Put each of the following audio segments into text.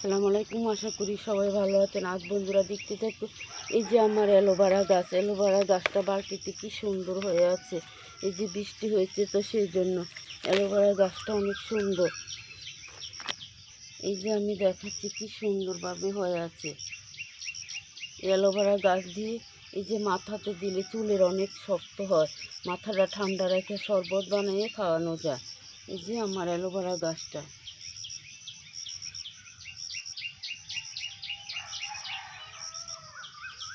সালাম আলাইকুম, আশা করি সবাই ভালো আছেন। আজ বন্ধুরা দেখতে থাকো, এই যে আমার অ্যালোভেরা গাছ। অ্যালোভেরা গাছটা বালতিতে কি সুন্দর হয়ে আছে। এই যে বৃষ্টি হয়েছে তো সেই জন্য অ্যালোভেরা গাছটা অনেক সুন্দর। এই যে আমি দেখাচ্ছি কি সুন্দরভাবে হয়ে আছে। অ্যালোভেরা গাছ দিয়ে এই যে মাথাতে দিলে চুলের অনেক শক্ত হয়। মাথাটা ঠান্ডা রেখে শরবত বানিয়ে খাওয়ানো যায়। এই যে আমার অ্যালোভেরা গাছটা।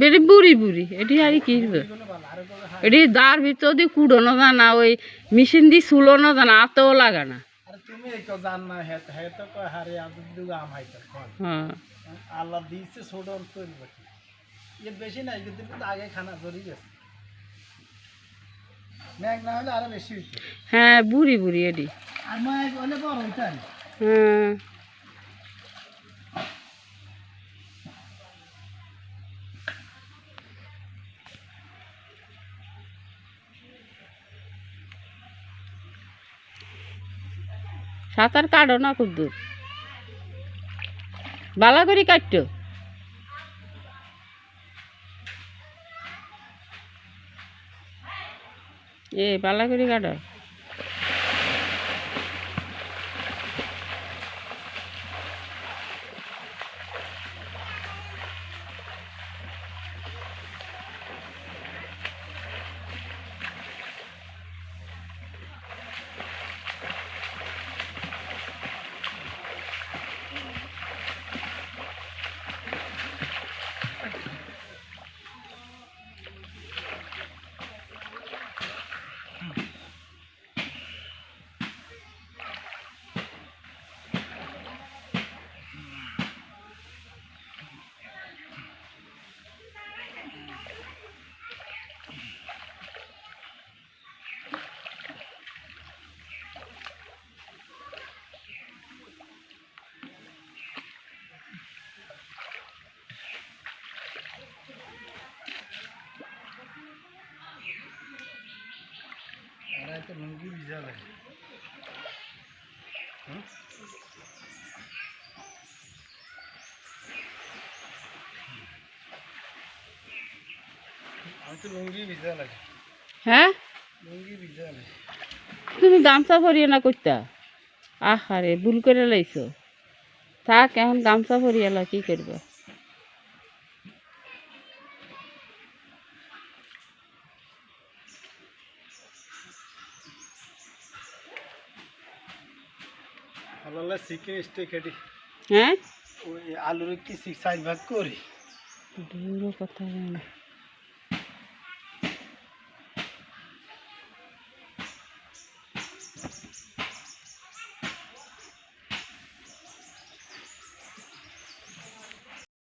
বেড়ি বুড়ি বুড়ি এটি আর কি এটি দার ভিতর দিয়ে কুড়োনো জানা ওই মেশিন দিয়ে চুলোনো জানা আতেও লাগে না। হ্যাঁ। আল্লাহ ছোট বেশি নাই কিন্তু আগে খানা ধরে গেছে হ্যাঁ বুড়ি বুড়ি এটি। হ্যাঁ। সাঁতার কাটো না খুব দূর। বালা কাটতো এ বালা করে কাটো। লুঙ্গি ভিজা লাগে হ্যাঁ? তুমি গামছা ভরিয়ে না করতা আহারে ভুল করে লাইছো। থাক এখন গামছা ভরিয়ে কি করবা? আল্লাহ চিকেন স্টেক এটি হ্যাঁ? ওই আলুর কি সাইজ ভাগ করি? দূর কথা জানি